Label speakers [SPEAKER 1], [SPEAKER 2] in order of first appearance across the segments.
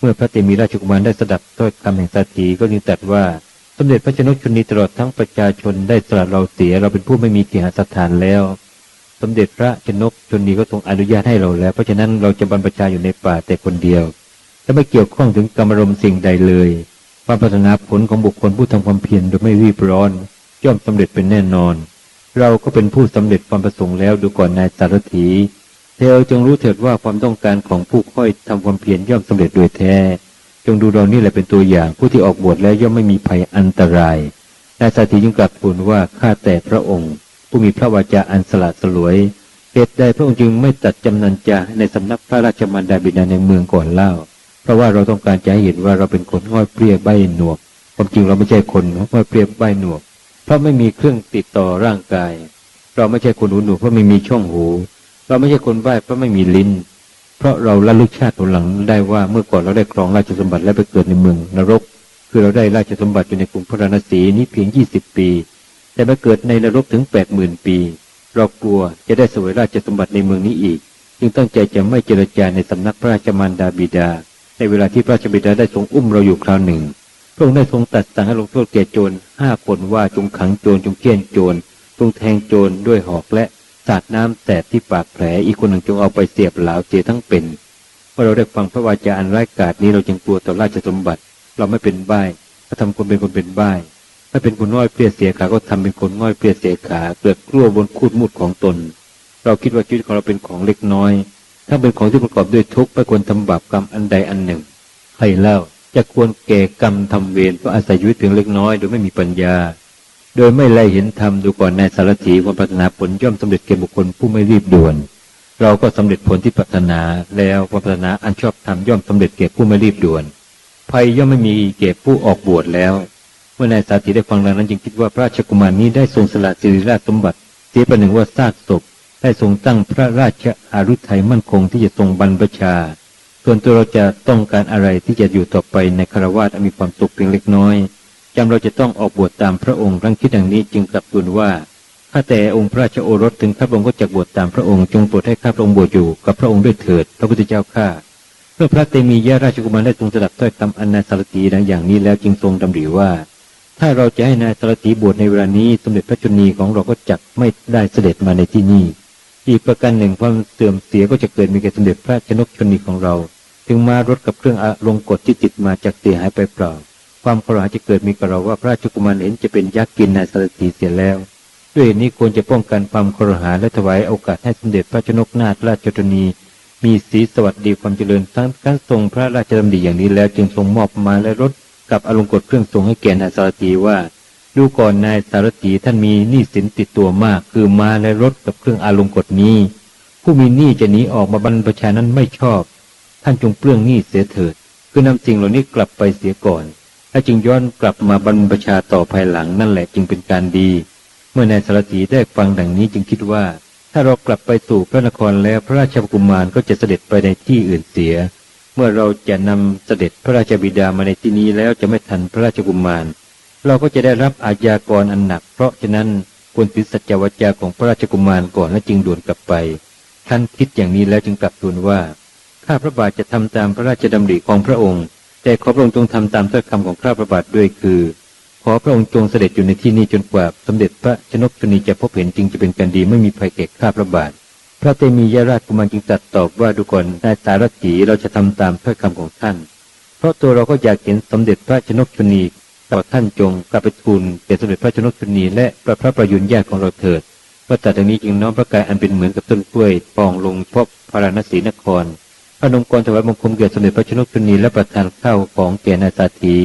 [SPEAKER 1] เมื่อพระเตมีราชกุมารได้สดับถ้อยคำแห่งสาถีก็จึงตรัสว่าสมเด็จพระชนกชนนีตลอดทั้งประชาชนได้สละเราเสียเราเป็นผู้ไม่มีเกียรติสถานแล้ว สมเด็จพระชนกชนนีก็ทรงอนุญาตให้เราแล้ว เพราะฉะนั้นเราจะบรรพชาอยู่ในป่าแต่คนเดียวและไม่เกี่ยวข้องถึงกรรมรมสิ่งใดเลยความปรารถนาผลของบุคคลผู้ทำความเพียรโดยไม่รีบร้อน ย่อมสำเร็จเป็นแน่นอน เราก็เป็นผู้สำเร็จความประสงค์แล้วดูก่อนนายสารถี เธอจงรู้เถิดว่าความต้องการของผู้ค่อยทำความเพียรย่อมสำเร็จโดยแท้ จงดูเรานี่แหละเป็นตัวอย่างผู้ที่ออกบวชแล้วย่อมไม่มีภัยอันตรายนายสารถีจึงกลับทูลว่าข้าแต่พระองค์ ผู้มีพระวาจาอันสละสลวยเหตุใดพระองค์จึงไม่ตัดจำนันจาในสำนักพระราชมารดาบิดาในเมืองก่อนเล่า เพราะว่าเราต้องการจะให้เห็นว่าเราเป็นคนห้อยเปรี้ยใบหนวกความจริงเราไม่ใช่คนห้อยเปรี้ยใบหนวก เพราะไม่มีเครื่องติดต่อร่างกาย เราไม่ใช่คนหูหนวกเพราะไม่มีช่องหู เราไม่ใช่คนใบ้เพราะไม่มีลิ้น เพราะเราละลึกชาติผลหลังได้ว่าเมื่อก่อนเราได้ครองราชสมบัติและไปเกิดในเมืองนรก คือเราได้ราชสมบัติอยู่ในกรุงพระนศีนี้เพียงยี่สิบปี แต่มาเกิดในนรกถึงแปดหมื่นปี เรากลัวจะได้เสวยราชสมบัติในเมืองนี้อีก จึงตั้งใจจะไม่เจรจาในสำนักพระราชมารดาบิดา ในเวลาที่พระราชบิดาได้ทรงอุ้มเราอยู่คราวหนึ่งพระองค์ได้ทรงตัดสั่งให้ลงโทษแก่โจรห้าคนว่าจงขังโจรจงเคี่ยนโจรจงแทงโจรด้วยหอกและ สาดน้ำแสบที่ปากแผลอีกคนหนึ่งจงเอาไปเสียบเหลาเสียทั้งเป็นเมื่อเราได้ฟังพระวาจาอันร้ายกาจนี้เราจึงกลัวต่อราชสมบัติ เราไม่เป็นใบ้เราทำคนเป็นคนเป็นใบ้ถ้าเป็นคนง่อยเปรี้ยเสียขาก็ทำเป็นคนง่อยเปรี้ยเสียขาเกลือกลัวบนคูดมุดของตน เราคิดว่าชีวิตของเราเป็นของเล็กน้อย ถ้าเป็นของที่ประกอบด้วยทุกข์ไม่ควรทำบาปกรรมอันใดอันหนึ่งใครเล่าจะควรแก่กรรมทำเวรเพราะอาศัยชีวิตเพียงเล็กน้อยโดยไม่มีปัญญา โดยไม่ไล่เห็นธรรมดูก่อนในสารถีความปรารถนาผลย่อมสำเร็จแก่บุคคลผู้ไม่รีบด่วน เราก็สำเร็จผลที่ปรารถนาแล้วความปรารถนาอันชอบธรรมย่อมสำเร็จแก่ผู้ไม่รีบด่วน ภัยย่อมไม่มีแก่ผู้ออกบวชแล้วเมื่อนายสาธีได้ฟังดังนั้นจึงคิดว่าพระราชกุมารนี้ได้ทรงสละสิริราชสมบัติเสียประหนึ่งว่าซากศพได้ทรงตั้งพระราชอารุทัยมั่นคงที่จะทรงบรรพชา ส่วนตัวเราจะต้องการอะไรที่จะอยู่ต่อไปในคารวาสมีความสุขเพียงเล็กน้อย จำเราจะต้องออกบวชตามพระองค์รังคิดดังนี้จึงกลับทูลว่าข้าแต่องค์พระราชโอรสถึงข้าพระองค์ก็จะบวชตามพระองค์จงโปรดให้ข้าพระองค์บวชอยู่กับพระองค์ด้วยเถิด พระพุทธเจ้าข้าเมื่อพระเตมียราชกุมารได้ทรงสดับถ้อยคำอันนาสารตีดังอย่างนี้แล้วจึงทรงดำริว่า ถ้าเราจะให้นายสารตีบวชในเวลานี้สมเด็จพระชนีของเราก็จักไม่ได้เสด็จมาในที่นี้อีกประการหนึ่งความเสื่อมเสียก็จะเกิดมีแก่สมเด็จพระชนกชนีของเรา ถึงมารถกับเครื่องอลงกฎที่ติดมาจากเสียหายไปเปล่า ความครหาจะเกิดมีกับเราว่าพระราชกุมารเห็นจะเป็นยักษ์กินนายสารตีเสียแล้ว ด้วยเหตุนี้ควรจะป้องกันความครหาและถวายโอกาสให้สมเด็จพระชนกนาถราชชนี มีสีสวัสดีความเจริญทั้งการทรงพระราชดำริอย่างนี้แล้วจึงทรงมอบมาและรถกับอลงกฎเครื่องทรงให้แก่นายสารตีว่าดูก่อนนายสารตีท่านมีหนี้สินติดตัวมาก คือมาและรถกับเครื่องอาลงกฎนี้ ผู้มีหนี้จะหนีออกมาบรรพชานั้นไม่ชอบ ท่านจงเปลื้องหนี้เสียเถิด คือนำสิ่งเหล่านี้กลับไปเสียก่อน และจึงย้อนกลับมาบรรพชาต่อภายหลังนั่นแหละจึงเป็นการดี เมื่อนายสารตีได้ฟังดังนี้จึงคิดว่า ถ้าเรากลับไปสู่พระนครแล้วพระราชกุมารก็จะเสด็จไปในที่อื่นเสีย เมื่อเราจะนำเสด็จพระราชบิดามาในที่นี้แล้วจะไม่ทันพระราชกุมาร เราก็จะได้รับอาญากรอันหนัก เพราะฉะนั้นควรถือสัจจวจาของพระราชกุมารก่อนและจึงด่วนกลับไป ท่านคิดอย่างนี้แล้วจึงกลับทูลว่าข้าพระบาทจะทำตามพระราชดำริของพระองค์ แต่ขอพระองค์จงทำตามถ้อยคำของข้าพระบาทด้วยคือ ขอพระองค์จงเสด็จอยู่ในที่นี้จนกว่าสมเด็จพระชนกชนีจะพบเห็นจริงจะเป็นการดีไม่มีภัยแก่ข้าพระบาท พระเตมียราชกุมารจึงตรัสตอบว่าดูก่อนนายสารถีเราจะทำตามถ้อยคำของท่าน เพราะตัวเราก็อยากเห็นสมเด็จพระชนกชนีต่อท่านจงกลับไปทูลแก่สมเด็จพระชนกชนีและพระพระประยุนญาติของเราเถิดพระตัดดังนี้จึงน้อมพระกายอันเป็นเหมือนกับต้นกล้วยปองลงพบพาราณสีนคร พระนงกรถวายบังคมแก่สมเด็จพระชนกชนีและประทานข้าวของแก่นายสาธี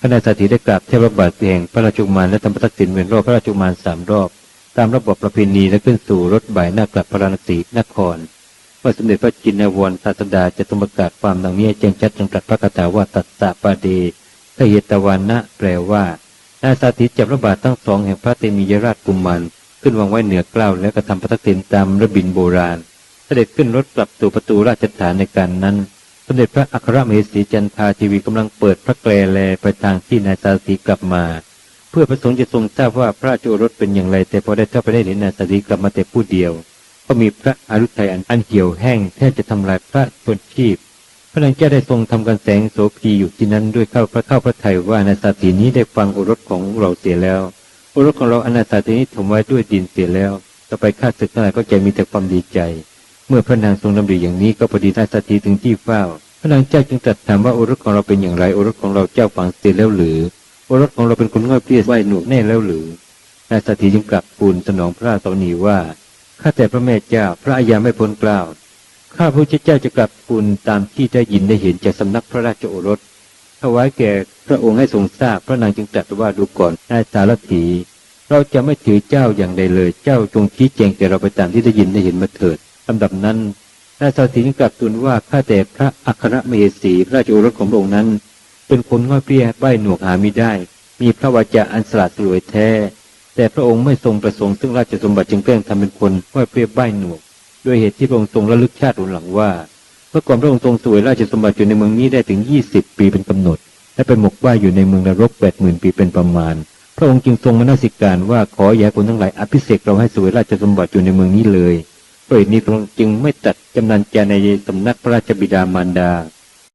[SPEAKER 1] พระนายสาธีได้กราบเทพบาทแห่งพระราชุมารและทำพระทักษิณเวียนรอบพระราชุมารสามรอบ ตามระบบประเพณีและขึ้นสู่รถบ่ายหน้ากลับพระราณสีนครเมื่อสมเด็จพระจินนาวรศาสดาจะทรงประกาศความดังนี้แจ้งชัดจังตรัสพระคาถาว่าตัสสะปาเดทเหตวันนะแปลว่านายสาธิตจับระบาททั้งสองแห่งพระเตมียราชกุมารขึ้นวางไว้เหนือกล้าวและกระทำพระทักษิณตามระบินโบราณ เสด็จขึ้นรถกลับสู่ประตูราชฐานในการนั้น สมเด็จพระอัครมเหสีจันทาทีวีกำลังเปิดพระแกลแลไปทางที่นายสาธิกลับมา เพื่อประสงค์จะทรงทราบว่าพระราชโอรสเป็นอย่างไร แต่พอได้เข้าไปได้เห็นนายสาธิกลับมาแต่ผู้เดียว ก็มีพระอารุทัยอันอันเหี่ยวแห้งแทบจะทำลายพระชนชีพ พระนางเจ้ได้ทรงทำการแสงโสพีอยู่ที่นั้นด้วยเข้าพระเข้าพระทัยว่านาสาตีนี้ได้ฟังโอรสของเราเสียแล้วโอรสของเราอนาสาตีนี้ถมไว้ด้วยดินเสียแล้ว ต่อไปข้าศึกทั้งหลายก็จะมีแต่ความดีใจ เมื่อพระนางทรงดำริอย่างนี้ก็พอดีนาสาตีถึงที่เฝ้า พระนางเจ้าจึงตรัสถามว่าโอรสของเราเป็นอย่างไรโอรสของเราเจ้าฝังเสียแล้วหรือโอรสของเราเป็นคนง่อยเปรี้ยไหวหนวกแน่แล้วหรือนายสาตีจึงกลับปูนสนองพระราชสนีว่าข้าแต่พระแม่เจ้าพระอาญาไม่พ้นกล้าวข้าพระเจ้าจะกลับคุณตามที่ได้ยินได้เห็นจากสำนักพระราชโอรสถวายแก่พระองค์ให้ทรงทราบพระนางจึงตรัสว่าดูก่อนนายสารถี เราจะไม่ถือเจ้าอย่างใดเลย เจ้าจงชี้แจงแก่เราไปตามที่ได้ยินได้เห็นมาเถิด ลำดับนั้นนายสารถีจึงกลับทูลว่าข้าแต่พระอัครมเหสีพระราชโอรสของพระองค์นั้น เป็นคนง่อยเปรี้ยใบ้หนวกหามิได้ มีพระวาจาอันสละสลวยแท้ แต่พระองค์ไม่ทรงประสงค์ซึ่งราชสมบัติจึงแกล้งทำเป็นคนง่อยเปรี้ยใบ้หนวกด้วยเหตุที่พระองค์ทรงระลึกชาติหนหลังว่าเมื่อก่อนพระองค์ทรงสวยราชสมบัติอยู่ในเมืองนี้ได้ถึงยี่สิบปีเป็นกำหนด และไปหมกว่าอยู่ในเมืองนรกแปดหมื่นปีเป็นประมาณ พระองค์จึงทรงมนสิการว่าขออย่าคนทั้งหลายอภิเษกเราให้สวยราชสมบัติอยู่ในเมืองนี้เลย เพราะนี้พระองค์จึงไม่ตัดจำนันจาในสำนักพระราชบิดามารดา